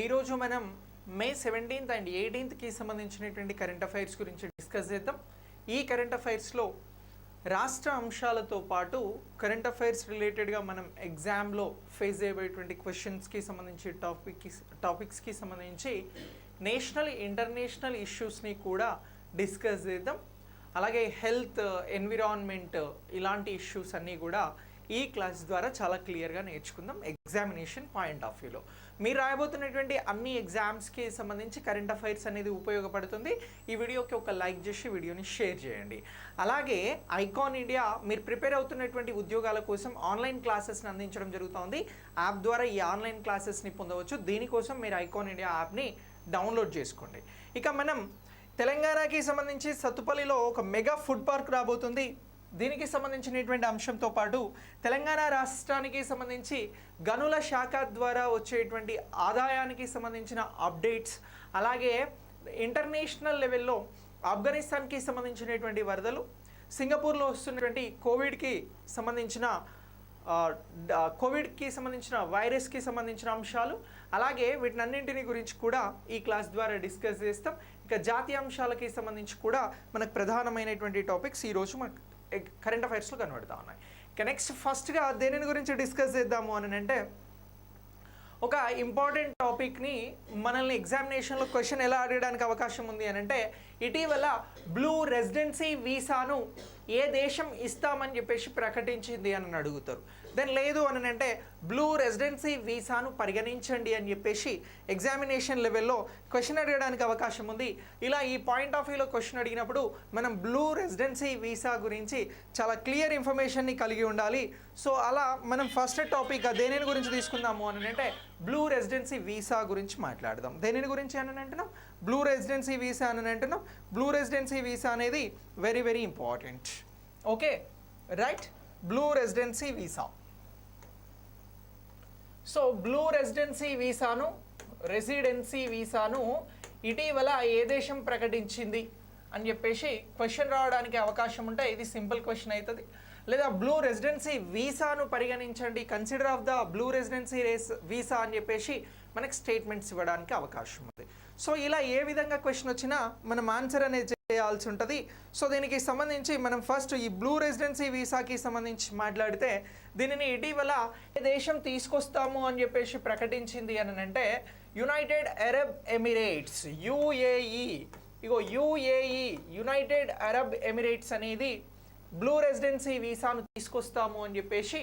ఈరోజు మనం May seventeenth and ఎయిటీన్త్కి సంబంధించినటువంటి కరెంట్ అఫైర్స్ గురించి డిస్కస్ చేద్దాం. ఈ కరెంట్ అఫైర్స్లో రాష్ట్ర అంశాలతో పాటు కరెంట్ అఫైర్స్ రిలేటెడ్గా మనం ఎగ్జామ్లో ఫేస్ అయ్యేటువంటి క్వశ్చన్స్కి సంబంధించి టాపిక్కి టాపిక్స్కి సంబంధించి నేషనల్ ఇంటర్నేషనల్ ఇష్యూస్ని కూడా డిస్కస్ చేద్దాం. అలాగే హెల్త్ ఎన్విరాన్మెంట్ ఇలాంటి ఇష్యూస్ అన్నీ కూడా ఈ క్లాస్ ద్వారా చాలా క్లియర్గా నేర్చుకుందాం. ఎగ్జామినేషన్ పాయింట్ ఆఫ్ వ్యూలో మీరు రాయబోతున్నటువంటి అన్ని ఎగ్జామ్స్కి సంబంధించి కరెంట్ అఫైర్స్ అనేది ఉపయోగపడుతుంది. ఈ వీడియోకి ఒక లైక్ చేసి వీడియోని షేర్ చేయండి. అలాగే ఐకాన్ ఇండియా మీరు ప్రిపేర్ అవుతున్నటువంటి ఉద్యోగాల కోసం ఆన్లైన్ క్లాసెస్ని అందించడం జరుగుతుంది. యాప్ ద్వారా ఈ ఆన్లైన్ క్లాసెస్ని పొందవచ్చు. దీనికోసం మీరు ఐకాన్ ఇండియా యాప్ని డౌన్లోడ్ చేసుకోండి. ఇక మనం తెలంగాణకి సంబంధించి సత్తుపల్లిలో ఒక మెగా ఫుడ్ పార్క్ రాబోతుంది. దీనికి సంబంధించినటువంటి అంశంతో పాటు తెలంగాణ రాష్ట్రానికి సంబంధించి గనుల శాఖ ద్వారా వచ్చేటువంటి ఆదాయానికి సంబంధించిన అప్డేట్స్ అలాగే ఇంటర్నేషనల్ లెవెల్లో ఆఫ్ఘనిస్తాన్కి సంబంధించినటువంటి వరదలు సింగపూర్లో వస్తున్నటువంటి కోవిడ్కి సంబంధించిన కోవిడ్కి సంబంధించిన వైరస్కి సంబంధించిన అంశాలు అలాగే వీటినన్నింటిని గురించి కూడా ఈ క్లాస్ ద్వారా డిస్కస్ చేస్తాం. ఇక జాతీయ అంశాలకి సంబంధించి కూడా మనకు ప్రధానమైనటువంటి టాపిక్స్ ఈరోజు మనకు. కరెంట్ అఫైర్స్లో కనబడతా ఉన్నాయి. ఇక నెక్స్ట్ ఫస్ట్గా దేనిని గురించి డిస్కస్ చేద్దాము అని అంటే ఒక ఇంపార్టెంట్ టాపిక్ని మనల్ని ఎగ్జామినేషన్లో క్వశ్చన్ ఎలా అడగడానికి అవకాశం ఉంది అని అంటే ఇటీవల బ్లూ రెసిడెన్సీ వీసాను ఏ దేశం ఇస్తామని చెప్పేసి ప్రకటించింది అని అడుగుతారు. దెన్ లేదు అని అంటే బ్లూ రెసిడెన్సీ వీసాను పరిగణించండి అని చెప్పేసి ఎగ్జామినేషన్ లెవెల్లో క్వశ్చన్ అడగడానికి అవకాశం ఉంది. ఇలా ఈ పాయింట్ ఆఫ్ వ్యూలో క్వశ్చన్ అడిగినప్పుడు మనం బ్లూ రెసిడెన్సీ వీసా గురించి చాలా క్లియర్ ఇన్ఫర్మేషన్ని కలిగి ఉండాలి. సో అలా మనం ఫస్ట్ టాపిక్ దేనిని గురించి తీసుకుందాము అని అంటే బ్లూ రెసిడెన్సీ వీసా గురించి మాట్లాడదాం. దేనిని గురించి అని అంటున్నాం బ్లూ రెసిడెన్సీ వీసా అని అంటున్నాం బ్లూ రెసిడెన్సీ వీసా అనేది very very important. Okay? Right? Blue residency visa. So blue residency వీసాను residency వీసాను ఇటీవల ఏ దేశం ప్రకటించింది అని చెప్పేసి క్వశ్చన్ రావడానికి అవకాశం ఉంటే ఇది సింపుల్ క్వశ్చన్ అవుతుంది లేదా బ్లూ రెసిడెన్సీ వీసాను పరిగణించండి consider of the blue residency race visa అని చెప్పేసి మనకి స్టేట్మెంట్స్ ఇవ్వడానికి అవకాశం ఉంది. సో ఇలా ఏ విధంగా క్వశ్చన్ వచ్చినా మనం ఆన్సర్ అనేది చేయాల్సి ఉంటుంది. సో దీనికి సంబంధించి మనం ఫస్ట్ ఈ బ్లూ రెసిడెన్సీ వీసాకి సంబంధించి మాట్లాడితే దీనిని ఇటీవల ఏ దేశం తీసుకొస్తాము అని చెప్పేసి ప్రకటించింది అని అంటే యునైటెడ్ అరబ్ ఎమిరేట్స్ యుఏఈ ఇగో యుఏఈ యునైటెడ్ అరబ్ ఎమిరేట్స్ అనేది బ్లూ రెసిడెన్సీ వీసాను తీసుకొస్తాము అని చెప్పేసి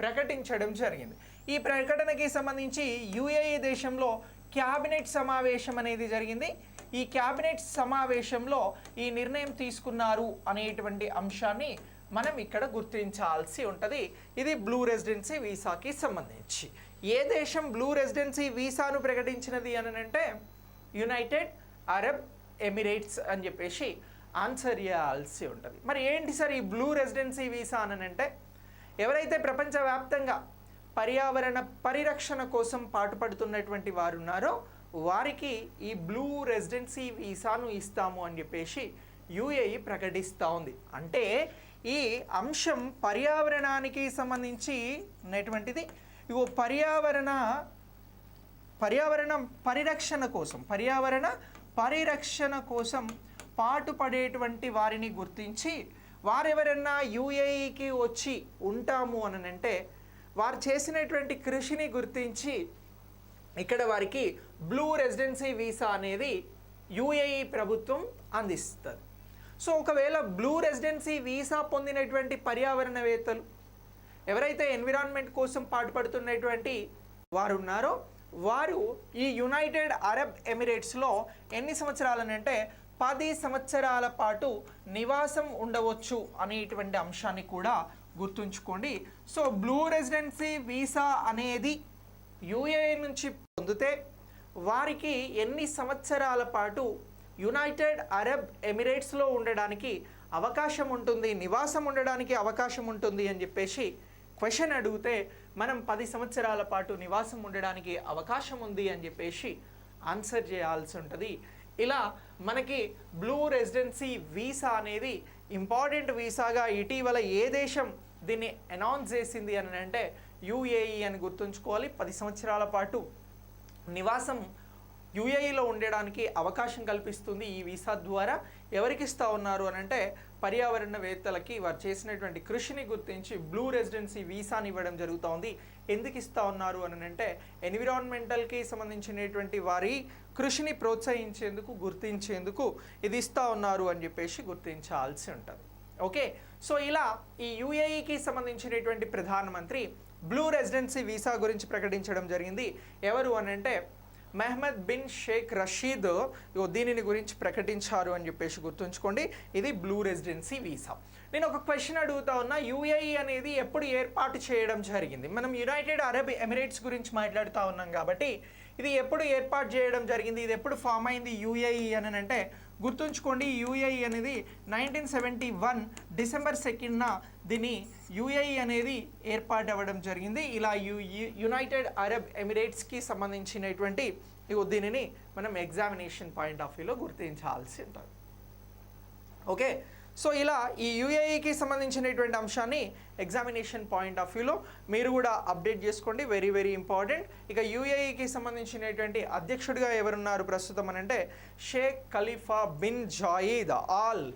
ప్రకటించడం జరిగింది. ఈ ప్రకటనకి సంబంధించి యుఏఈ దేశంలో క్యాబినెట్ సమావేశం అనేది జరిగింది. ఈ క్యాబినెట్ సమావేశంలో ఈ నిర్ణయం తీసుకున్నారు అనేటువంటి అంశాన్ని మనం ఇక్కడ గుర్తించాల్సి ఉంటుంది. ఇది బ్లూ రెసిడెన్సీ వీసాకి సంబంధించి. ఏ దేశం బ్లూ రెసిడెన్సీ వీసాను ప్రకటించినది అని అంటే యునైటెడ్ అరబ్ ఎమిరేట్స్ అని చెప్పేసి ఆన్సర్ చేయాల్సి ఉంటుంది. మరి ఏంటి సార్ ఈ బ్లూ రెసిడెన్సీ వీసా అని అంటే ఎవరైతే ప్రపంచవ్యాప్తంగా పర్యావరణ పరిరక్షణ కోసం పాటుపడుతున్నటువంటి వారు ఉన్నారో వారికి ఈ బ్లూ రెసిడెన్సీ వీసాను ఇస్తాము అని చెప్పేసి యుఏఈ ప్రకటిస్తూ ఉంది. అంటే ఈ అంశం పర్యావరణానికి సంబంధించి ఉన్నటువంటిది. ఇగో పర్యావరణ పర్యావరణ పరిరక్షణ కోసం పర్యావరణ పరిరక్షణ కోసం పాటుపడేటువంటి వారిని గుర్తించి వారెవరన్నా యుఏఈకి వచ్చి ఉంటాము అని అంటే వారు చేసినటువంటి కృషిని గుర్తించి ఇక్కడ వారికి బ్లూ రెసిడెన్సీ వీసా అనేది యుఏఈ ప్రభుత్వం అందిస్తుంది. సో ఒకవేళ బ్లూ రెసిడెన్సీ వీసా పొందినటువంటి పర్యావరణవేత్తలు ఎవరైతే ఎన్విరాన్మెంట్ కోసం పాటుపడుతున్నటువంటి వారు ఉన్నారో వారు ఈ యునైటెడ్ అరబ్ ఎమిరేట్స్లో ఎన్ని సంవత్సరాలనంటే పది సంవత్సరాల పాటు నివాసం ఉండవచ్చు అనేటువంటి అంశాన్ని కూడా గుర్తుంచుకోండి. సో బ్లూ రెసిడెన్సీ వీసా అనేది యుఏఏ నుంచి పొందితే వారికి ఎన్ని సంవత్సరాల పాటు యునైటెడ్ అరబ్ ఎమిరేట్స్లో ఉండడానికి అవకాశం ఉంటుంది నివాసం ఉండడానికి అవకాశం ఉంటుంది అని చెప్పేసి క్వశ్చన్ అడిగితే మనం పది సంవత్సరాల పాటు నివాసం ఉండడానికి అవకాశం ఉంది అని చెప్పేసి ఆన్సర్ చేయాల్సి ఉంటుంది. ఇలా మనకి బ్లూ రెసిడెన్సీ వీసా అనేది ఇంపార్టెంట్ వీసాగా ఇటీవల ఏ దేశం దీన్ని అనౌన్స్ చేసింది అని అంటే యుఏఈ అని గుర్తుంచుకోవాలి. పది సంవత్సరాల పాటు నివాసం యుఏఈలో ఉండడానికి అవకాశం కల్పిస్తుంది ఈ వీసా ద్వారా. ఎవరికి ఇస్తూ ఉన్నారు అని అంటే పర్యావరణవేత్తలకి వారు చేసినటువంటి కృషిని గుర్తించి బ్లూ రెసిడెన్సీ వీసాని ఇవ్వడం జరుగుతోంది. ఎందుకు ఇస్తా ఉన్నారు అని అంటే ఎన్విరాన్మెంటల్కి సంబంధించినటువంటి వారి కృషిని ప్రోత్సహించేందుకు గుర్తించేందుకు ఇది ఇస్తా ఉన్నారు అని చెప్పేసి గుర్తించాల్సి ఉంటుంది. ఓకే? సో ఇలా ఈ యుఏఈకి సంబంధించినటువంటి ప్రధానమంత్రి బ్లూ రెసిడెన్సీ వీసా గురించి ప్రకటించడం జరిగింది. ఎవరు అని అంటే మెహ్మద్ బిన్ షేక్ రషీద్ దీనిని గురించి ప్రకటించారు అని చెప్పేసి గుర్తుంచుకోండి. ఇది బ్లూ రెసిడెన్సీ వీసా. నేను ఒక క్వశ్చన్ అడుగుతా ఉన్నా యూఏఈ అనేది ఎప్పుడు ఏర్పాటు చేయడం జరిగింది? మనం యునైటెడ్ అరబ్ ఎమిరేట్స్ గురించి మాట్లాడుతూ ఉన్నాం కాబట్టి ఇది ఎప్పుడు ఏర్పాటు చేయడం జరిగింది? ఇది ఎప్పుడు ఫామ్ అయింది యూఏఈ అని అంటే గుర్తుంచుకోండి యూఏఈ అనేది నైన్టీన్ సెవెంటీ వన్ డిసెంబర్ సెకండ్న దీని యూఏఈ అనేది ఏర్పాటు అవ్వడం జరిగింది. ఇలా యు యునైటెడ్ అరబ్ ఎమిరేట్స్కి సంబంధించినటువంటి దీనిని మనం ఎగ్జామినేషన్ పాయింట్ ఆఫ్ వ్యూలో గుర్తించాల్సి ఉంటుంది. ఓకే సో ఇలా ఈ యూఏఈకి సంబంధించినటువంటి అంశాన్ని ఎగ్జామినేషన్ పాయింట్ ఆఫ్ వ్యూలో మీరు కూడా అప్డేట్ చేసుకోండి. వెరీ వెరీ ఇంపార్టెంట్ ఇక యూఏఈకి సంబంధించినటువంటి అధ్యక్షుడిగా ఎవరున్నారు ప్రస్తుతం అని అంటే Sheikh Khalifa bin Zayed Al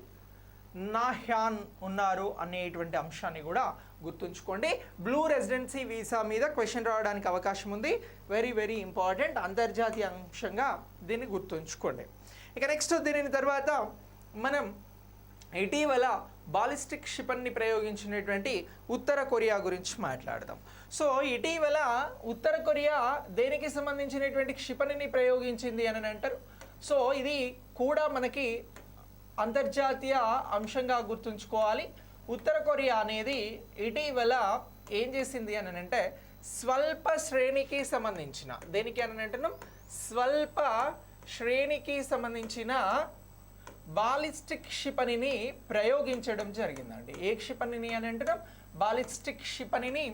Nahyan ఉన్నారు అనేటువంటి అంశాన్ని కూడా గుర్తుంచుకోండి. బ్లూ రెసిడెన్సీ వీసా మీద క్వశ్చన్ రావడానికి అవకాశం ఉంది. వెరీ వెరీ ఇంపార్టెంట్ అంతర్జాతీయ అంశంగా దీన్ని గుర్తుంచుకోండి. ఇక నెక్స్ట్ దీని తర్వాత మనం ఇటీవల బాలిస్టిక్ క్షిపణిని ప్రయోగించినటువంటి ఉత్తర కొరియా గురించి మాట్లాడదాం. సో ఇటీవల ఉత్తర కొరియా దేనికి సంబంధించినటువంటి క్షిపణిని ప్రయోగించింది అని అంటారు? సో ఇది కూడా మనకి అంతర్జాతీయ అంశంగా గుర్తుంచుకోవాలి. ఉత్తర కొరియా అనేది ఇటీవల ఏం చేసింది అని అంటే స్వల్ప శ్రేణికి సంబంధించిన దేనికి అని అంటున్నాం? స్వల్ప శ్రేణికి సంబంధించిన బాలిస్టిక్ క్షిపణిని ప్రయోగించడం జరిగిందండి. ఏ క్షిపణిని అని అంటున్నాం? బాలిస్టిక్ క్షిపణిని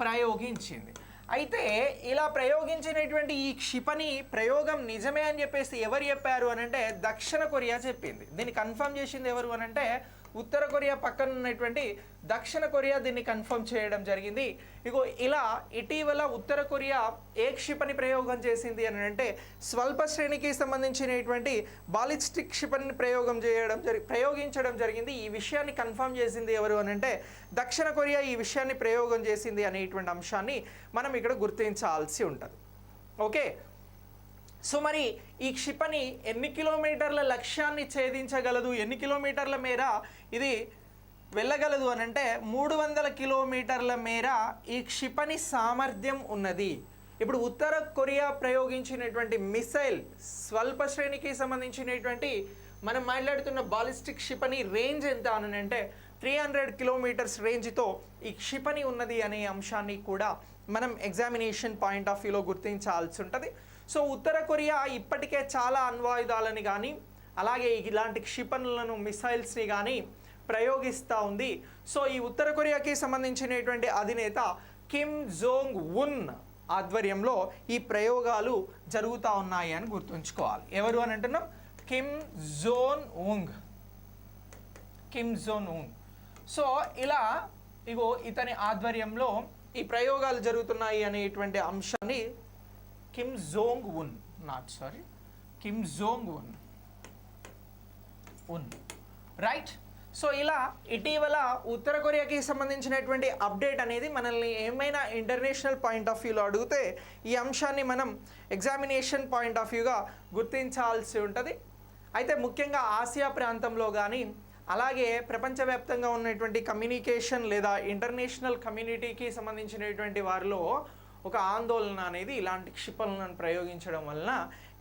ప్రయోగించింది. అయితే ఇలా ప్రయోగించినటువంటి ఈ క్షిపణి ప్రయోగం నిజమే అని చెప్పేసి ఎవరు చెప్పారు అని అంటే దక్షిణ కొరియా చెప్పింది. దీన్ని కన్ఫర్మ్ చేసింది ఎవరు అని అంటే ఉత్తర కొరియా పక్కన ఉన్నటువంటి దక్షిణ కొరియా దీన్ని కన్ఫర్మ్ చేయడం జరిగింది. ఇగో ఇలా ఇటీవల ఉత్తర కొరియా ఏ క్షిపణి ప్రయోగం చేసింది అని అంటే స్వల్ప శ్రేణికి సంబంధించినటువంటి బాలిస్టిక్ క్షిపణిని ప్రయోగం చేయడం జరి ప్రయోగించడం జరిగింది. ఈ విషయాన్ని కన్ఫర్మ్ చేసింది ఎవరు అని అంటే దక్షిణ కొరియా ఈ విషయాన్ని ప్రయోగం చేసింది అనేటువంటి అంశాన్ని మనం ఇక్కడ గుర్తించాల్సి ఉంటుంది. ఓకే? సో మరి ఈ క్షిపణి ఎన్ని కిలోమీటర్ల లక్ష్యాన్ని ఛేదించగలదు? ఎన్ని కిలోమీటర్ల మేర ఇది వెళ్ళగలదు అని అంటే మూడు వందల కిలోమీటర్ల మేర ఈ క్షిపణి సామర్థ్యం ఉన్నది. ఇప్పుడు ఉత్తర కొరియా ప్రయోగించినటువంటి మిసైల్ స్వల్ప శ్రేణికి సంబంధించినటువంటి మనం మాట్లాడుతున్న బాలిస్టిక్ క్షిపణి రేంజ్ ఎంత అని అంటే త్రీ హండ్రెడ్ కిలోమీటర్స్ రేంజ్తో ఈ క్షిపణి ఉన్నది అనే అంశాన్ని కూడా మనం ఎగ్జామినేషన్ పాయింట్ ఆఫ్ వ్యూలో గుర్తించాల్సి ఉంటుంది. సో ఉత్తర కొరియా ఇప్పటికే చాలా అణ్వాయుధాలని కానీ అలాగే ఇలాంటి క్షిపణులను మిసైల్స్ని కానీ ప్రయోగిస్తూ ఉంది. సో ఈ ఉత్తర కొరియాకి సంబంధించినటువంటి అధినేత కిమ్ జోంగ్ ఉన్ ఆధ్వర్యంలో ఈ ప్రయోగాలు జరుగుతూ ఉన్నాయి అని గుర్తుంచుకోవాలి. ఎవరు అని అంటున్నాం? Kim Jong Un Kim Jong Un so ఇలా ఇగో ఇతని ఆధ్వర్యంలో ఈ ప్రయోగాలు జరుగుతున్నాయి అనేటువంటి అంశాన్ని Kim Jong Un not sorry Kim Jong Un Un right so ఇలా ఇటీవల ఉత్తర కొరియాకి సంబంధించినటువంటి అప్డేట్ అనేది మనల్ని ఏమైనా ఇంటర్నేషనల్ పాయింట్ ఆఫ్ వ్యూలో అడిగితే ఈ అంశాన్ని మనం ఎగ్జామినేషన్ పాయింట్ ఆఫ్ వ్యూగా గుర్తించాల్సి ఉంటుంది. అయితే ముఖ్యంగా ఆసియా ప్రాంతంలో కానీ అలాగే ప్రపంచవ్యాప్తంగా ఉన్నటువంటి కమ్యూనికేషన్ లేదా ఇంటర్నేషనల్ కమ్యూనిటీకి సంబంధించినటువంటి వారిలో ఒక ఆందోళన అనేది ఇలాంటి క్షిపణులను ప్రయోగించడం వలన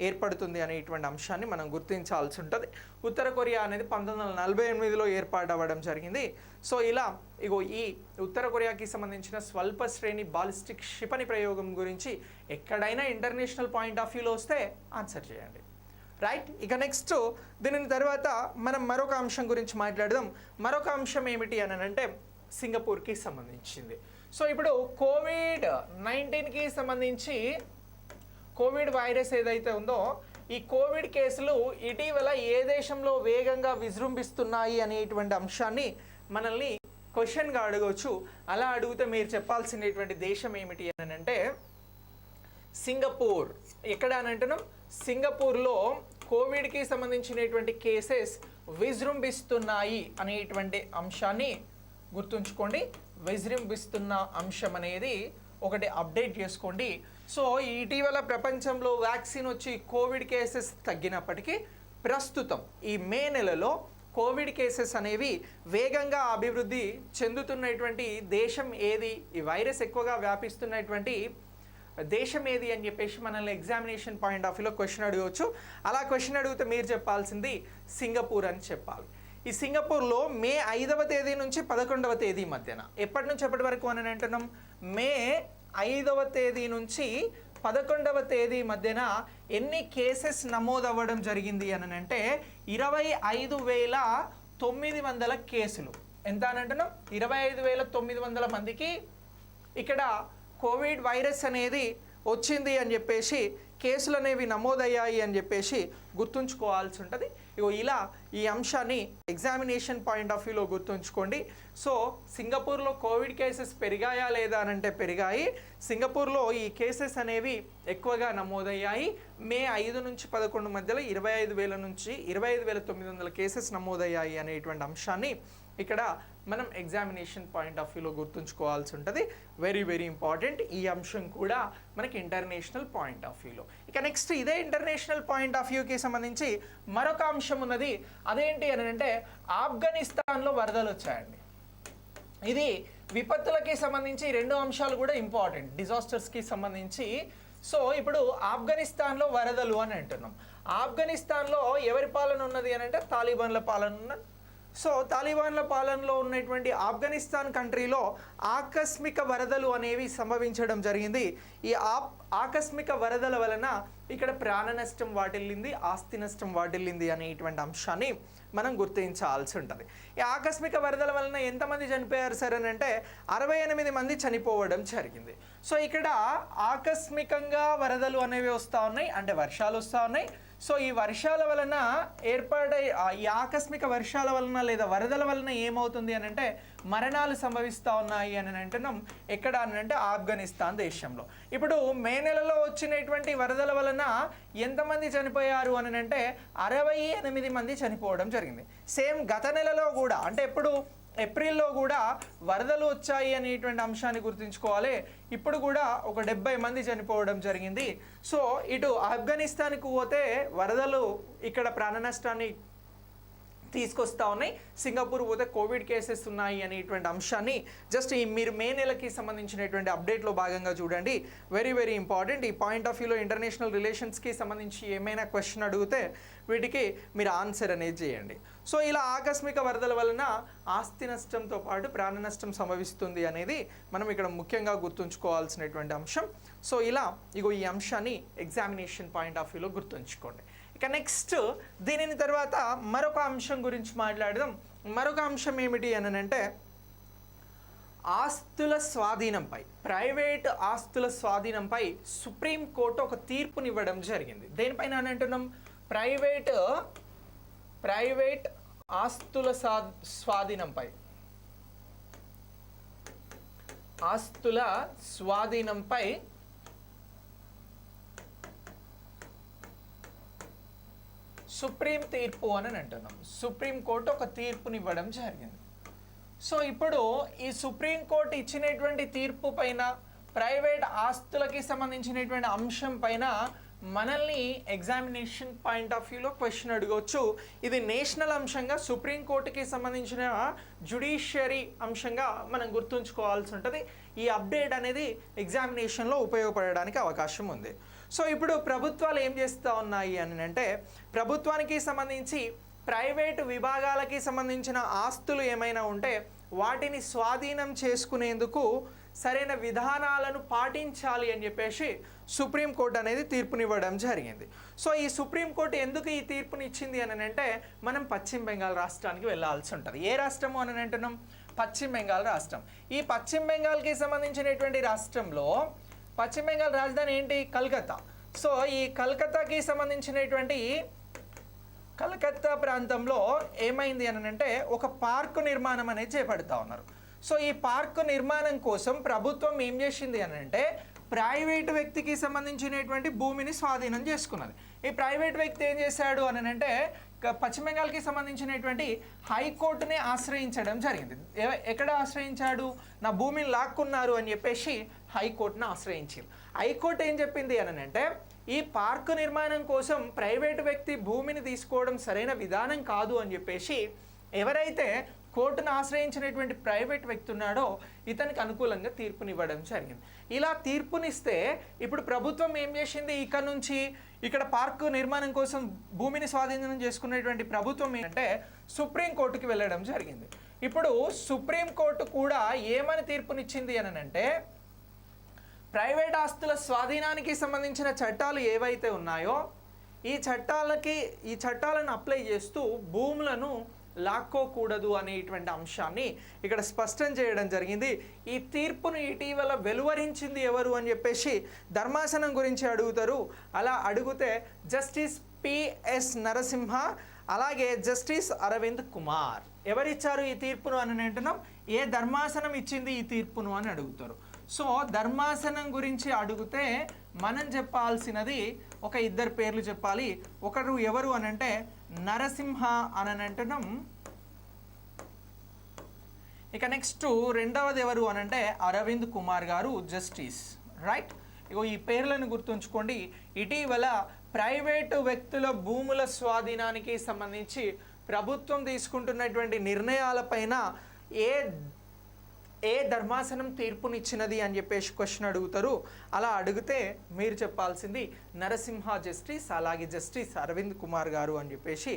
ఏర్పడుతుంది అనేటువంటి అంశాన్ని మనం గుర్తించాల్సి ఉంటుంది. ఉత్తర కొరియా అనేది పంతొమ్మిది వందల నలభై ఎనిమిదిలో ఏర్పాటు అవ్వడం జరిగింది. సో ఇలా ఇగో ఈ ఉత్తర కొరియాకి సంబంధించిన స్వల్ప శ్రేణి బాలిస్టిక్ క్షిపణి ప్రయోగం గురించి ఎక్కడైనా ఇంటర్నేషనల్ పాయింట్ ఆఫ్ వ్యూలో వస్తే ఆన్సర్ చేయండి. రైట్? ఇక నెక్స్ట్ దీని తర్వాత మనం మరొక అంశం గురించి మాట్లాడదాం. మరొక అంశం ఏమిటి అని అంటే సింగపూర్కి సంబంధించింది. సో ఇప్పుడు కోవిడ్ నైన్టీన్కి సంబంధించి కోవిడ్ వైరస్ ఏదైతే ఉందో ఈ కోవిడ్ కేసులు ఇటీవల ఏ దేశంలో వేగంగా విజృంభిస్తున్నాయి అనేటువంటి అంశాన్ని మనల్ని క్వశ్చన్గా అడగవచ్చు అలా అడిగితే మీరు చెప్పాల్సినటువంటి దేశం ఏమిటి అని అంటే సింగపూర్. ఎక్కడ అని అంటున్నాం? సింగపూర్లో కోవిడ్కి సంబంధించినటువంటి కేసెస్ విజృంభిస్తున్నాయి అనేటువంటి అంశాన్ని గుర్తుంచుకోండి. విజృంభిస్తున్న అంశం అనేది ఒకటి అప్డేట్ చేసుకోండి. సో ఇటీవల ప్రపంచంలో వ్యాక్సిన్ వచ్చి కోవిడ్ కేసెస్ తగ్గినప్పటికీ ప్రస్తుతం ఈ మే నెలలో కోవిడ్ కేసెస్ అనేవి వేగంగా అభివృద్ధి చెందుతున్నటువంటి దేశం ఏది? ఈ వైరస్ ఎక్కువగా వ్యాపిస్తున్నటువంటి దేశం ఏది అని చెప్పేసి మనల్ని ఎగ్జామినేషన్ పాయింట్ ఆఫ్ వ్యూలో క్వశ్చన్ అడగవచ్చు. అలా క్వశ్చన్ అడిగితే మీరు చెప్పాల్సింది సింగపూర్ అని చెప్పాలి. ఈ సింగపూర్లో మే ఐదవ తేదీ నుంచి పదకొండవ తేదీ మధ్యన. ఎప్పటి నుంచి ఎప్పటి వరకు అని అంటున్నాం? మే ఐదవ తేదీ నుంచి పదకొండవ తేదీ మధ్యన ఎన్ని కేసెస్ నమోదవ్వడం జరిగింది అని అంటే ఇరవై ఐదు వేల తొమ్మిది వందల కేసులు. ఎంత అని అంటున్నాం? ఇరవై ఐదు వేల తొమ్మిది వందల మందికి ఇక్కడ కోవిడ్ వైరస్ అనేది వచ్చింది అని చెప్పేసి కేసులు అనేవి నమోదయ్యాయి అని చెప్పేసి గుర్తుంచుకోవాల్సి ఉంటుంది. ఇగో ఇలా ఈ అంశాన్ని ఎగ్జామినేషన్ పాయింట్ ఆఫ్ వ్యూలో గుర్తుంచుకోండి. సో సింగపూర్లో కోవిడ్ కేసెస్ పెరిగాయా లేదా అని అంటే పెరిగాయి. సింగపూర్లో ఈ కేసెస్ అనేవి ఎక్కువగా నమోదయ్యాయి. మే ఐదు నుంచి పదకొండు మధ్యలో ఇరవై ఐదు వేల నుంచి ఇరవై ఐదు వేల తొమ్మిది వందల కేసెస్ నమోదయ్యాయి అనేటువంటి అంశాన్ని ఇక్కడ మనం ఎగ్జామినేషన్ పాయింట్ ఆఫ్ వ్యూలో గుర్తుంచుకోవాల్సి ఉంటుంది. వెరీ వెరీ ఇంపార్టెంట్ ఈ అంశం కూడా మనకి ఇంటర్నేషనల్ పాయింట్ ఆఫ్ వ్యూలో ఇక నెక్స్ట్ ఇదే ఇంటర్నేషనల్ పాయింట్ ఆఫ్ వ్యూకి సంబంధించి మరొక అంశం ఉన్నది. అదేంటి అని అంటే ఆఫ్ఘనిస్తాన్లో వరదలు వచ్చాయండి. ఇది విపత్తులకి సంబంధించి రెండు అంశాలు కూడా ఇంపార్టెంట్ డిజాస్టర్స్కి సంబంధించి. సో ఇప్పుడు ఆఫ్ఘనిస్తాన్లో వరదలు అని అంటున్నాం. ఆఫ్ఘనిస్తాన్లో ఎవరి పాలన ఉన్నది అని అంటే తాలిబాన్ల పాలన ఉన్నది సో తాలిబాన్ల పాలనలో ఉన్నటువంటి ఆఫ్ఘనిస్తాన్ కంట్రీలో ఆకస్మిక వరదలు అనేవి సంభవించడం జరిగింది. ఈ ఆప్ ఆకస్మిక వరదల వలన ఇక్కడ ప్రాణ నష్టం వాటిల్లింది ఆస్తి నష్టం వాటిల్లింది అనేటువంటి అంశాన్ని మనం గుర్తించాల్సి ఉంటుంది. ఈ ఆకస్మిక వరదల వలన ఎంతమంది చనిపోయారు సార్ అని అంటే అరవై ఎనిమిది మంది చనిపోవడం జరిగింది. సో ఇక్కడ ఆకస్మికంగా వరదలు అనేవి వస్తూ ఉన్నాయి అంటే వర్షాలు వస్తూ ఉన్నాయి. సో ఈ వర్షాల వలన ఏర్పడే ఈ ఆకస్మిక వర్షాల వలన లేదా వరదల వలన ఏమవుతుంది అని అంటే మరణాలు సంభవిస్తూ ఉన్నాయి అని అంటున్నాం. ఎక్కడ అని అంటే ఆఫ్ఘనిస్తాన్ దేశంలో. ఇప్పుడు మే నెలలో వచ్చినటువంటి వరదల వలన ఎంతమంది చనిపోయారు అని అంటే అరవై ఎనిమిది మంది చనిపోవడం జరిగింది. సేమ్ గత నెలలో కూడా అంటే ఎప్పుడు ఏప్రిల్లో కూడా వరదలు వచ్చాయి అనేటువంటి అంశాన్ని గుర్తుంచుకోవాలి. ఇప్పుడు కూడా ఒక డెబ్బై మంది చనిపోవడం జరిగింది. సో ఇటు ఆఫ్ఘనిస్తాన్కి పోతే వరదలు ఇక్కడ ప్రాణ నష్టాన్ని తీసుకొస్తా ఉన్నాయి. సింగపూర్ పోతే కోవిడ్ కేసెస్ ఉన్నాయి అనేటువంటి అంశాన్ని జస్ట్ ఈ మీరు మే నెలకి సంబంధించినటువంటి అప్డేట్లో భాగంగా చూడండి. వెరీ వెరీ ఇంపార్టెంట్ ఈ పాయింట్ ఆఫ్ వ్యూలో ఇంటర్నేషనల్ రిలేషన్స్కి సంబంధించి ఏమైనా క్వశ్చన్ అడిగితే వీటికి మీరు ఆన్సర్ అనేది చేయండి. సో ఇలా ఆకస్మిక వరదల వలన ఆస్తి నష్టంతో పాటు ప్రాణ నష్టం సంభవిస్తుంది అనేది మనం ఇక్కడ ముఖ్యంగా గుర్తుంచుకోవాల్సినటువంటి అంశం. సో ఇలా ఇగో ఈ అంశాన్ని ఎగ్జామినేషన్ పాయింట్ ఆఫ్ వ్యూలో గుర్తుంచుకోండి. ఇక నెక్స్ట్ దీనిని తర్వాత మరొక అంశం గురించి మాట్లాడదాం. మరొక అంశం ఏమిటి అని అంటే ఆస్తుల స్వాధీనంపై ప్రైవేట్ ఆస్తుల స్వాధీనంపై సుప్రీంకోర్టు ఒక తీర్పునివ్వడం జరిగింది. దేనిపైన అని అంటున్నాం? ప్రైవేట్ ప్రైవేట్ ఆస్తుల సా స్వాధీనంపై. ఆస్తుల స్వాధీనంపై సుప్రీం తీర్పు అని అంటున్నాం. సుప్రీంకోర్టు ఒక తీర్పునివ్వడం జరిగింది. సో ఇప్పుడు ఈ సుప్రీంకోర్టు ఇచ్చినటువంటి తీర్పు పైన ప్రైవేట్ ఆస్తులకి సంబంధించినటువంటి అంశం పైన మనల్ని ఎగ్జామినేషన్ పాయింట్ ఆఫ్ వ్యూలో క్వశ్చన్ అడగవచ్చు ఇది నేషనల్ అంశంగా సుప్రీం కోర్టుకి సంబంధించిన జుడిషియరీ అంశంగా మనం గుర్తుంచుకోవాల్సి ఉంటుంది. ఈ అప్డేట్ అనేది ఎగ్జామినేషన్లో ఉపయోగపడడానికి అవకాశం ఉంది. సో ఇప్పుడు ప్రభుత్వాలు ఏం చేస్తూ ఉన్నాయి అని అంటే ప్రభుత్వానికి సంబంధించి ప్రైవేటు విభాగాలకి సంబంధించిన ఆస్తులు ఏమైనా ఉంటే వాటిని స్వాధీనం చేసుకునేందుకు సరైన విధానాలను పాటించాలి అని చెప్పేసి సుప్రీంకోర్టు అనేది తీర్పునివ్వడం జరిగింది. సో ఈ సుప్రీంకోర్టు ఎందుకు ఈ తీర్పునిచ్చింది అని అంటే మనం పశ్చిమ బెంగాల్ రాష్ట్రానికి వెళ్ళాల్సి ఉంటుంది. ఏ రాష్ట్రము అని అంటున్నాం పశ్చిమ బెంగాల్ రాష్ట్రం. ఈ పశ్చిమ బెంగాల్కి సంబంధించినటువంటి రాష్ట్రంలో పశ్చిమ బెంగాల్ రాజధాని ఏంటి? కలకత్తా. సో ఈ కల్కత్తాకి సంబంధించినటువంటి కలకత్తా ప్రాంతంలో ఏమైంది అని అంటే ఒక పార్కు నిర్మాణం అనేది చేపడతా ఉన్నారు. సో ఈ పార్కు నిర్మాణం కోసం ప్రభుత్వం ఏం చేసింది అని అంటే ప్రైవేట్ వ్యక్తికి సంబంధించినటువంటి భూమిని స్వాధీనం చేసుకున్నది. ఈ ప్రైవేట్ వ్యక్తి ఏం చేశాడు అని అంటే పశ్చిమ బెంగాల్కి సంబంధించినటువంటి హైకోర్టుని ఆశ్రయించడం జరిగింది. ఎక్కడ ఆశ్రయించాడు? నా భూమిని లాక్కున్నారు అని చెప్పేసి హైకోర్టును ఆశ్రయించారు హైకోర్టు ఏం చెప్పింది అని అంటే ఈ పార్కు నిర్మాణం కోసం ప్రైవేటు వ్యక్తి భూమిని తీసుకోవడం సరైన విధానం కాదు అని చెప్పేసి ఎవరైతే కోర్టును ఆశ్రయించినటువంటి ప్రైవేట్ వ్యక్తి ఉన్నాడో ఇతనికి అనుకూలంగా తీర్పునివ్వడం జరిగింది. ఇలా తీర్పునిస్తే ఇప్పుడు ప్రభుత్వం ఏం చేసింది? ఇక్కడ నుంచి ఇక్కడ పార్కు నిర్మాణం కోసం భూమిని స్వాధీనం చేసుకునేటువంటి ప్రభుత్వం ఏంటంటే సుప్రీంకోర్టుకి వెళ్ళడం జరిగింది. ఇప్పుడు సుప్రీంకోర్టు కూడా ఏమని తీర్పునిచ్చింది అనంటే ప్రైవేట్ ఆస్తుల స్వాధీనానికి సంబంధించిన చట్టాలు ఏవైతే ఉన్నాయో ఈ చట్టాలకి ఈ చట్టాలను అప్లై చేస్తూ భూములను లాక్కోకూడదు అనేటువంటి అంశాన్ని ఇక్కడ స్పష్టం చేయడం జరిగింది. ఈ తీర్పును ఇటీవల వెలువరించింది ఎవరు అని చెప్పేసి ధర్మాసనం గురించి అడుగుతారు. అలా అడిగితే జస్టిస్ పిఎస్ నరసింహ అలాగే జస్టిస్ అరవింద్ కుమార్. ఎవరిచ్చారు ఈ తీర్పును అని అంటున్నాం? ఏ ధర్మాసనం ఇచ్చింది ఈ తీర్పును అని అడుగుతారు. సో ధర్మాసనం గురించి అడిగితే మనం చెప్పాల్సినది ఒక ఇద్దరు పేర్లు చెప్పాలి. ఒకరు ఎవరు అని అంటే నరసింహ అని అంటున్నాం ఇక నెక్స్ట్ రెండవది ఎవరు అని అంటే అరవింద్ కుమార్ గారు జస్టిస్ రైట్ ఇగో ఈ పేర్లను గుర్తుంచుకోండి. ఇటీవల ప్రైవేటు వ్యక్తుల భూముల స్వాధీనానికి సంబంధించి ప్రభుత్వం తీసుకుంటున్నటువంటి నిర్ణయాలపైన ఏ ఏ ధర్మాసనం తీర్పునిచ్చినది అని చెప్పేసి క్వశ్చన్ అడుగుతారు. అలా అడిగితే మీరు చెప్పాల్సింది నరసింహ జస్టిస్ అలాగే జస్టిస్ అరవింద్ కుమార్ గారు అని చెప్పేసి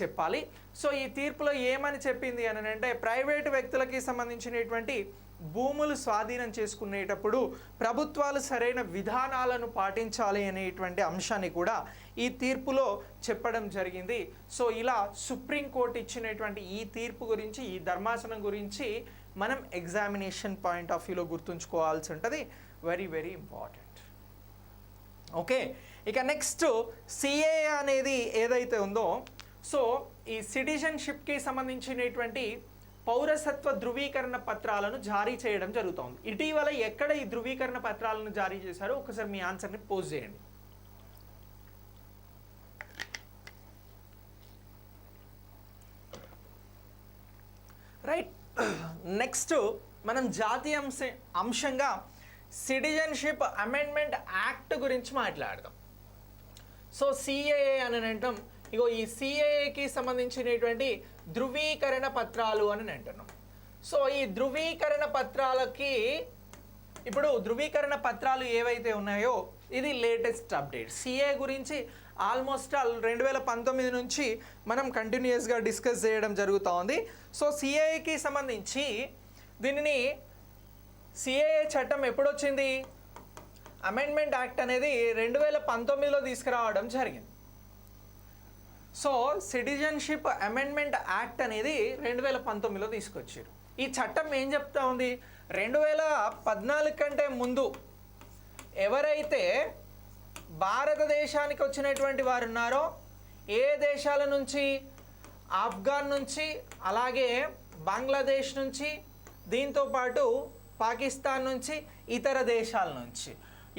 చెప్పాలి. సో ఈ తీర్పులో ఏమని చెప్పింది అని అంటే ప్రైవేటు వ్యక్తులకి సంబంధించినటువంటి భూములు స్వాధీనం చేసుకునేటప్పుడు ప్రభుత్వాలు సరైన విధానాలను పాటించాలి అనేటువంటి అంశాన్ని కూడా ఈ తీర్పులో చెప్పడం జరిగింది. సో ఇలా సుప్రీంకోర్టు ఇచ్చినటువంటి ఈ తీర్పు గురించి ఈ ధర్మాసనం గురించి మనం ఎగ్జామినేషన్ పాయింట్ ఆఫ్ వ్యూలో గుర్తుంచుకోవాల్సి ఉంటుంది. వెరీ వెరీ ఇంపార్టెంట్ ఓకే ఇక నెక్స్ట్ సిఏ అనేది ఏదైతే ఉందో సో ఈ సిటిజన్షిప్కి సంబంధించినటువంటి పౌరసత్వ ధృవీకరణ పత్రాలను జారీ చేయడం జరుగుతోంది. ఇటీవల ఎక్కడ ఈ ధృవీకరణ పత్రాలను జారీ చేశారో ఒకసారి మీ ఆన్సర్ని పోస్ట్ చేయండి. రైట్ నెక్స్ట్ మనం జాతీయ అంశ అంశంగా సిటిజన్షిప్ అమెండ్మెంట్ యాక్ట్ గురించి మాట్లాడదాం. సో సిఏఏ అని అంటాం. ఇగో ఈ సిఏఏకి సంబంధించినటువంటి ధృవీకరణ పత్రాలు అని అంటున్నాం. సో ఈ ధృవీకరణ పత్రాలకి ఇప్పుడు ధృవీకరణ పత్రాలు ఏవైతే ఉన్నాయో ఇది లేటెస్ట్ అప్డేట్ సిఏ గురించి ఆల్మోస్ట్ ఆల్ రెండు వేల పంతొమ్మిది నుంచి మనం కంటిన్యూస్గా డిస్కస్ చేయడం జరుగుతూ ఉంది సో సిఏకి సంబంధించి దీనిని సిఏఏ చట్టం ఎప్పుడొచ్చింది? అమెండ్మెంట్ యాక్ట్ అనేది రెండు వేల పంతొమ్మిదిలో తీసుకురావడం జరిగింది. సో సిటిజన్షిప్ అమెండ్మెంట్ యాక్ట్ అనేది రెండు వేల పంతొమ్మిదిలో తీసుకొచ్చారు. ఈ చట్టం ఏం చెప్తా ఉంది రెండు వేల పద్నాలుగు కంటే ముందు ఎవరైతే భారతదేశానికి వచ్చినటువంటి వారు ఉన్నారో ఏ దేశాల నుంచి? ఆఫ్ఘాన్ నుంచి అలాగే బంగ్లాదేశ్ నుంచి దీంతో పాటు పాకిస్తాన్ నుంచి ఇతర దేశాల నుంచి.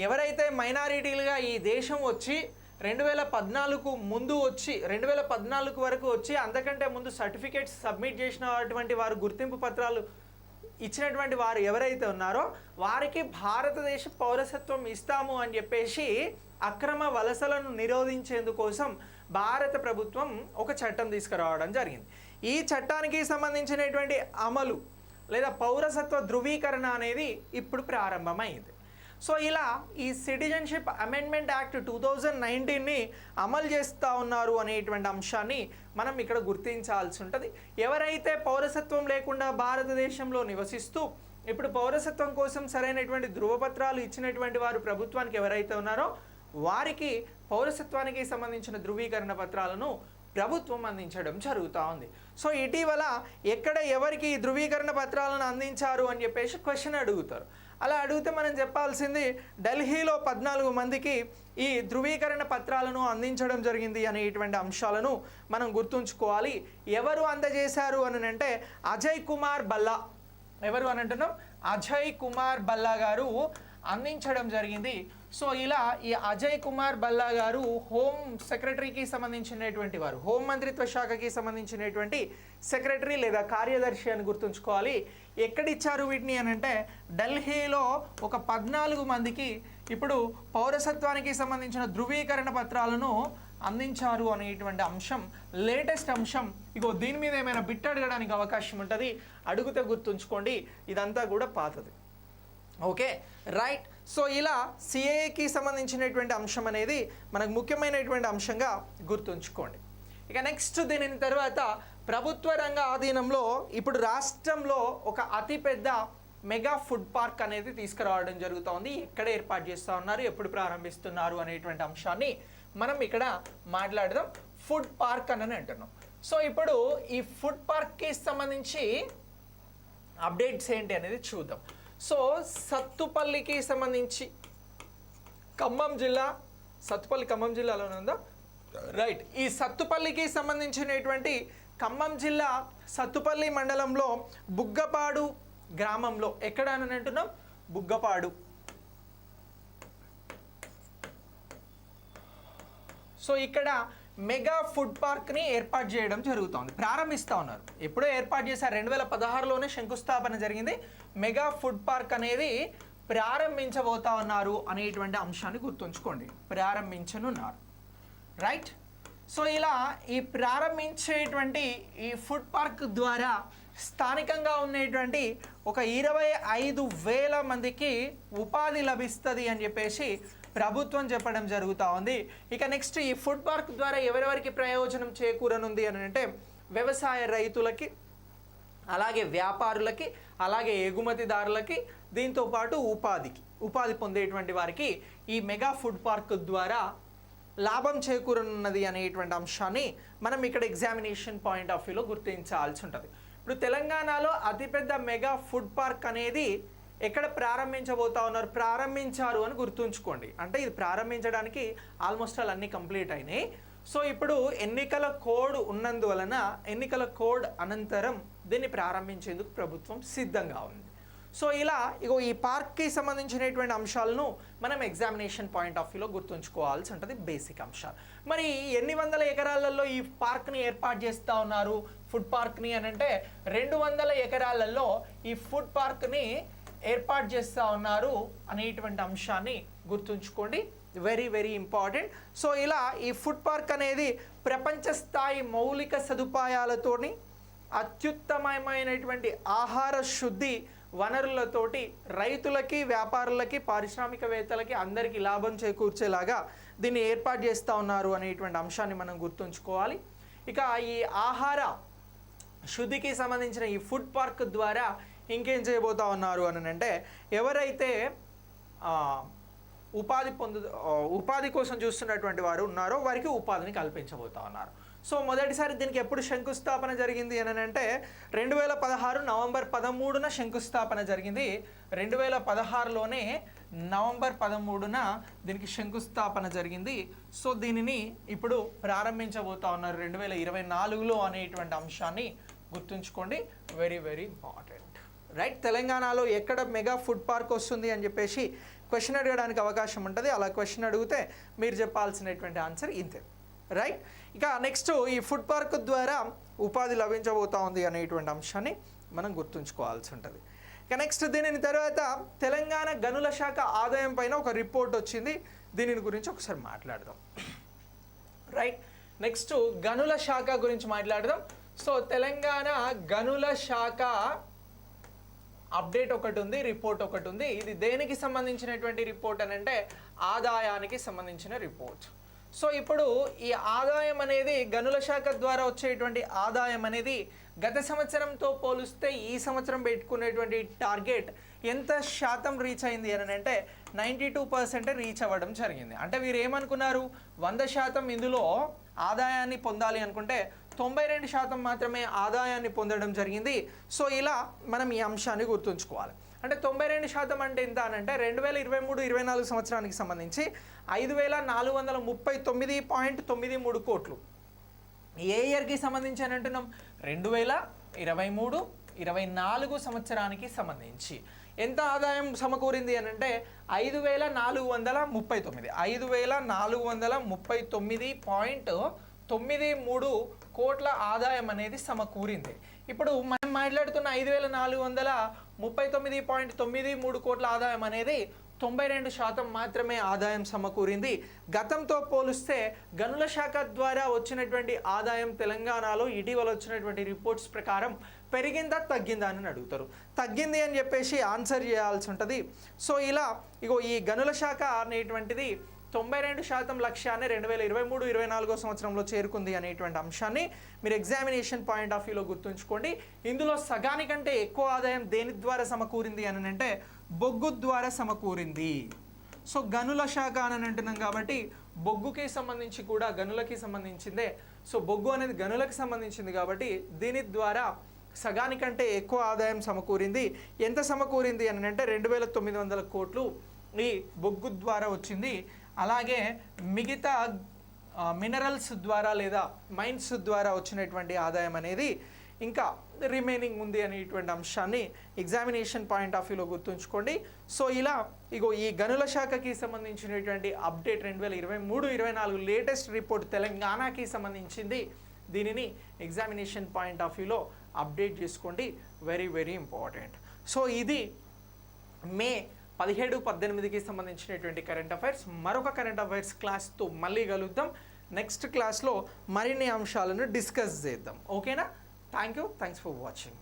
ఎవరైతే మైనారిటీలుగా ఈ దేశం వచ్చి రెండు వేల పద్నాలుగు ముందు వచ్చి రెండు వేల పద్నాలుగు వరకు వచ్చి అంతకంటే ముందు సర్టిఫికేట్స్ సబ్మిట్ చేసినటువంటి వారు గుర్తింపు పత్రాలు ఇచ్చినటువంటి వారు ఎవరైతే ఉన్నారో వారికి భారతదేశ పౌరసత్వం ఇస్తాము అని చెప్పేసి అక్రమ వలసలను నిరోధించేందుకోసం భారత ప్రభుత్వం ఒక చట్టం తీసుకురావడం జరిగింది. ఈ చట్టానికి సంబంధించినటువంటి అమలు లేదా పౌరసత్వ ధృవీకరణ అనేది ఇప్పుడు ప్రారంభమైంది. సో ఇలా ఈ citizenship amendment act two thousand నైన్టీన్ని అమలు చేస్తూ ఉన్నారు అనేటువంటి అంశాన్ని మనం ఇక్కడ గుర్తించాల్సి ఉంటుంది. ఎవరైతే పౌరసత్వం లేకుండా భారతదేశంలో నివసిస్తూ ఇప్పుడు పౌరసత్వం కోసం సరైనటువంటి ధృవపత్రాలు ఇచ్చినటువంటి వారు ప్రభుత్వానికి ఎవరైతే ఉన్నారో వారికి పౌరసత్వానికి సంబంధించిన ధృవీకరణ పత్రాలను ప్రభుత్వం అందించడం జరుగుతూ ఉంది. సో ఇటీవల ఎక్కడ ఎవరికి ఈ ధృవీకరణ పత్రాలను అందించారు అని చెప్పేసి క్వశ్చన్ అడుగుతారు. అలా అడిగితే మనం చెప్పాల్సింది ఢిల్లీలో పద్నాలుగు మందికి ఈ ధృవీకరణ పత్రాలను అందించడం జరిగింది అనేటువంటి అంశాలను మనం గుర్తుంచుకోవాలి. ఎవరు అందజేశారు అని అంటే అజయ్ కుమార్ బల్లా. ఎవరు అని అంటున్నాం అజయ్ కుమార్ బల్లా గారు అందించడం జరిగింది. సో ఇలా ఈ అజయ్ కుమార్ బల్లా గారు హోమ్ సెక్రటరీకి సంబంధించినటువంటి వారు హోం మంత్రిత్వ శాఖకి సంబంధించినటువంటి సెక్రటరీ లేదా కార్యదర్శి అని గుర్తుంచుకోవాలి. ఎక్కడిచ్చారు వీటిని అని అంటే ఢిల్లీలో ఒక పద్నాలుగు మందికి ఇప్పుడు పౌరసత్వానికి సంబంధించిన ధృవీకరణ పత్రాలను అందించారు అనేటువంటి అంశం లేటెస్ట్ అంశం. ఇగో దీని మీద ఏమైనా బిట్ అడగడానికి అవకాశం ఉంటుంది అడిగితే గుర్తుంచుకోండి. ఇదంతా కూడా పాతది. ఓకే? రైట్. సో ఇలా సిఏకి సంబంధించినటువంటి అంశం అనేది మనకు ముఖ్యమైనటువంటి అంశంగా గుర్తుంచుకోండి. ఇక నెక్స్ట్ దీని తర్వాత ప్రభుత్వ రంగ ఆధీనంలో ఇప్పుడు రాష్ట్రంలో ఒక అతిపెద్ద మెగా ఫుడ్ పార్క్ అనేది తీసుకురావడం జరుగుతోంది. ఎక్కడ ఏర్పాటు చేస్తూ ఉన్నారు ఎప్పుడు ప్రారంభిస్తున్నారు అనేటువంటి అంశాన్ని మనం ఇక్కడ మాట్లాడదాం. ఫుడ్ పార్క్ అని అంటున్నాం. సో ఇప్పుడు ఈ ఫుడ్ పార్క్కి సంబంధించి అప్డేట్స్ ఏంటి అనేది చూద్దాం. సో సత్తుపల్లికి సంబంధించి ఖమ్మం జిల్లా సత్తుపల్లి ఖమ్మం జిల్లాలోనే ఉందా? రైట్ ఈ సత్తుపల్లికి సంబంధించినటువంటి ఖమ్మం జిల్లా సత్తుపల్లి మండలంలో బుగ్గపాడు గ్రామంలో ఎక్కడ అని అంటున్నాం? బుగ్గపాడు. సో ఇక్కడ మెగా ఫుడ్ పార్క్ని ఏర్పాటు చేయడం జరుగుతోంది. ప్రారంభిస్తూ ఉన్నారు. ఎప్పుడో ఏర్పాటు చేశారు. రెండు వేల పదహారులోనే శంకుస్థాపన జరిగింది. మెగా ఫుడ్ పార్క్ అనేది ప్రారంభించబోతా ఉన్నారు అనేటువంటి అంశాన్ని గుర్తుంచుకోండి. ప్రారంభించనున్నారు. రైట్? సో ఇలా ఈ ప్రారంభించేటువంటి ఈ ఫుడ్ పార్క్ ద్వారా స్థానికంగా ఉండేటువంటి ఒక ఇరవై ఐదు వేల మందికి ఉపాధి లభిస్తుంది అని చెప్పేసి ప్రభుత్వం చెప్పడం జరుగుతూ ఉంది. ఇక నెక్స్ట్ ఈ ఫుడ్ పార్క్ ద్వారా ఎవరెవరికి ప్రయోజనం చేకూరనుంది అని అంటే వ్యవసాయ రైతులకి అలాగే వ్యాపారులకి అలాగే ఎగుమతిదారులకి దీంతో పాటు ఉపాధికి ఉపాధి పొందేటువంటి వారికి ఈ మెగా ఫుడ్ పార్క్ ద్వారా లాభం చేకూరనున్నది అనేటువంటి అంశాన్ని మనం ఇక్కడ ఎగ్జామినేషన్ పాయింట్ ఆఫ్ వ్యూలో గుర్తించాల్సి ఉంటుంది. ఇప్పుడు తెలంగాణలో అతిపెద్ద మెగా ఫుడ్ పార్క్ అనేది ఎక్కడ ప్రారంభించబోతా ఉన్నారు ప్రారంభించారు అని గుర్తుంచుకోండి. అంటే ఇది ప్రారంభించడానికి ఆల్మోస్ట్ ఆల్ అన్నీ కంప్లీట్ అయినాయి. సో ఇప్పుడు ఎన్నికల కోడ్ ఉన్నందువలన ఎన్నికల కోడ్ అనంతరం దీన్ని ప్రారంభించేందుకు ప్రభుత్వం సిద్ధంగా ఉంది. సో ఇలా ఇగో ఈ పార్క్కి సంబంధించినటువంటి అంశాలను మనం ఎగ్జామినేషన్ పాయింట్ ఆఫ్ వ్యూలో గుర్తుంచుకోవాల్సి ఉంటుంది బేసిక్ అంశాలు. మరి ఎన్ని వందల ఎకరాలలో ఈ పార్క్ని ఏర్పాటు చేస్తూ ఉన్నారు ఫుడ్ పార్క్ని అని అంటే రెండు వందల ఎకరాలలో ఈ ఫుడ్ పార్క్ని ఏర్పాటు చేస్తూ ఉన్నారు అనేటువంటి అంశాన్ని గుర్తుంచుకోండి. వెరీ వెరీ ఇంపార్టెంట్ సో ఇలా ఈ ఫుడ్ పార్క్ అనేది ప్రపంచ స్థాయి మౌలిక సదుపాయాలతోని అత్యుత్తమమైనటువంటి ఆహార శుద్ధి వనరులతోటి రైతులకి వ్యాపారులకి పారిశ్రామికవేత్తలకి అందరికీ లాభం చేకూర్చేలాగా దీన్ని ఏర్పాటు చేస్తూ ఉన్నారు అనేటువంటి అంశాన్ని మనం గుర్తుంచుకోవాలి. ఇక ఈ ఆహార శుద్ధికి సంబంధించిన ఈ ఫుడ్ పార్క్ ద్వారా ఇంకేం చేయబోతా ఉన్నారు అని అంటే ఎవరైతే ఉపాధి పొందు ఉపాధి కోసం చూస్తున్నటువంటి వారు ఉన్నారో వారికి ఉపాధిని కల్పించబోతా ఉన్నారు. సో మొదటిసారి దీనికి ఎప్పుడు శంకుస్థాపన జరిగింది అని అంటే రెండు వేల పదహారు నవంబర్ పదమూడున శంకుస్థాపన జరిగింది. రెండు వేల పదహారులోనే నవంబర్ పదమూడున దీనికి శంకుస్థాపన జరిగింది. సో దీనిని ఇప్పుడు ప్రారంభించబోతా ఉన్నారు. రెండు వేల ఇరవై నాలుగులో అనేటువంటి అంశాన్ని గుర్తుంచుకోండి. Very very important. రైట్ తెలంగాణలో ఎక్కడ మెగా ఫుడ్ పార్క్ వస్తుంది అని చెప్పేసి క్వశ్చన్ అడగడానికి అవకాశం ఉంటుంది. అలా క్వశ్చన్ అడిగితే మీరు చెప్పాల్సినటువంటి ఆన్సర్ ఇంతే. రైట్? ఇక నెక్స్ట్ ఈ ఫుడ్ పార్క్ ద్వారా ఉపాధి లభించబోతా ఉంది అనేటువంటి అంశాన్ని మనం గుర్తుంచుకోవాల్సి ఉంటుంది. ఇక నెక్స్ట్ దీనిని తర్వాత తెలంగాణ గనుల శాఖ ఆదాయం పైన ఒక రిపోర్ట్ వచ్చింది. దీనిని గురించి ఒకసారి మాట్లాడదాం. రైట్? నెక్స్ట్ గనుల శాఖ గురించి మాట్లాడదాం. సో తెలంగాణ గనుల శాఖ అప్డేట్ ఒకటి ఉంది రిపోర్ట్ ఒకటి ఉంది. ఇది దేనికి సంబంధించినటువంటి రిపోర్ట్ అని అంటే ఆదాయానికి సంబంధించిన రిపోర్ట్. సో ఇప్పుడు ఈ ఆదాయం అనేది గనుల శాఖ ద్వారా వచ్చేటువంటి ఆదాయం అనేది గత సంవత్సరంతో పోలిస్తే ఈ సంవత్సరం పెట్టుకునేటువంటి టార్గెట్ ఎంత శాతం రీచ్ అయింది అని అంటే నైంటీ టూ పర్సెంట్ రీచ్ అవ్వడం జరిగింది. అంటే వీరు ఏమనుకున్నారు వంద శాతం ఇందులో ఆదాయాన్ని పొందాలి అనుకుంటే తొంభై రెండు శాతం మాత్రమే ఆదాయాన్ని పొందడం జరిగింది. సో ఇలా మనం ఈ అంశాన్ని గుర్తుంచుకోవాలి. అంటే తొంభై రెండు శాతం అంటే ఎంత అని అంటే రెండు వేల ఇరవై మూడు ఇరవై నాలుగు సంవత్సరానికి సంబంధించి ఐదు వేల నాలుగు వందల ముప్పై తొమ్మిది పాయింట్ తొమ్మిది మూడు కోట్లు. ఏ ఇయర్కి సంబంధించి అని అంటున్నాం? రెండు వేల ఇరవై మూడు ఇరవై నాలుగు సంవత్సరానికి సంబంధించి. ఎంత ఆదాయం సమకూరింది అని అంటే ఐదు వేల నాలుగు వందల ముప్పై తొమ్మిది. ఐదు వేల నాలుగు వందల ముప్పై తొమ్మిది పాయింట్ తొమ్మిది మూడు కోట్ల ఆదాయం అనేది సమకూరింది. ఇప్పుడు మనం మాట్లాడుతున్న ఐదు వేల నాలుగు వందల ముప్పై తొమ్మిది పాయింట్ తొమ్మిది మూడు కోట్ల ఆదాయం అనేది తొంభై రెండు శాతం మాత్రమే ఆదాయం సమకూరింది. గతంతో పోలిస్తే గనుల శాఖ ద్వారా వచ్చినటువంటి ఆదాయం తెలంగాణలో ఇటీవల వచ్చినటువంటి రిపోర్ట్స్ ప్రకారం పెరిగిందా తగ్గిందా అని అడుగుతారు. తగ్గింది అని చెప్పేసి ఆన్సర్ చేయాల్సి ఉంటుంది. సో ఇలా ఇగో ఈ గనుల శాఖ అనేటువంటిది తొంభై రెండు శాతం లక్ష్యాన్ని రెండు వేల ఇరవై మూడు ఇరవై నాలుగో సంవత్సరంలో చేరుకుంది అనేటువంటి అంశాన్ని మీరు ఎగ్జామినేషన్ పాయింట్ ఆఫ్ వ్యూలో గుర్తుంచుకోండి. ఇందులో సగానికంటే ఎక్కువ ఆదాయం దేని ద్వారా సమకూరింది అని అంటే బొగ్గు ద్వారా సమకూరింది. సో గనుల శాఖ అని అంటున్నాం కాబట్టి బొగ్గుకి సంబంధించి కూడా గనులకి సంబంధించిందే. సో బొగ్గు అనేది గనులకు సంబంధించింది కాబట్టి దీని ద్వారా సగానికంటే ఎక్కువ ఆదాయం సమకూరింది. ఎంత సమకూరింది అని అంటే రెండు వేల తొమ్మిది వందల కోట్లు ఈ బొగ్గు ద్వారా వచ్చింది. అలాగే మిగతా మినరల్స్ ద్వారా లేదా మైన్స్ ద్వారా వచ్చినటువంటి ఆదాయం అనేది ఇంకా రిమైనింగ్ ఉంది అనేటువంటి అంశాన్ని ఎగ్జామినేషన్ పాయింట్ ఆఫ్ వ్యూలో గుర్తుంచుకోండి. సో ఇలా ఇగో ఈ గనుల శాఖకి సంబంధించినటువంటి అప్డేట్ రెండు వేల ఇరవై మూడు ఇరవై నాలుగు లేటెస్ట్ రిపోర్ట్ తెలంగాణకి సంబంధించింది. దీనిని ఎగ్జామినేషన్ పాయింట్ ఆఫ్ వ్యూలో అప్డేట్ చేసుకోండి. వెరీ వెరీ ఇంపార్టెంట్ సో ఇది మే పదిహేడు పద్దెనిమిదికి సంబంధించినటువంటి కరెంట్ అఫైర్స్ మరొక కరెంట్ అఫైర్స్ క్లాస్తో మళ్ళీ కలుద్దాం. నెక్స్ట్ క్లాస్లో మరిన్ని అంశాలను డిస్కస్ చేద్దాం. ఓకేనా thank you thanks for watching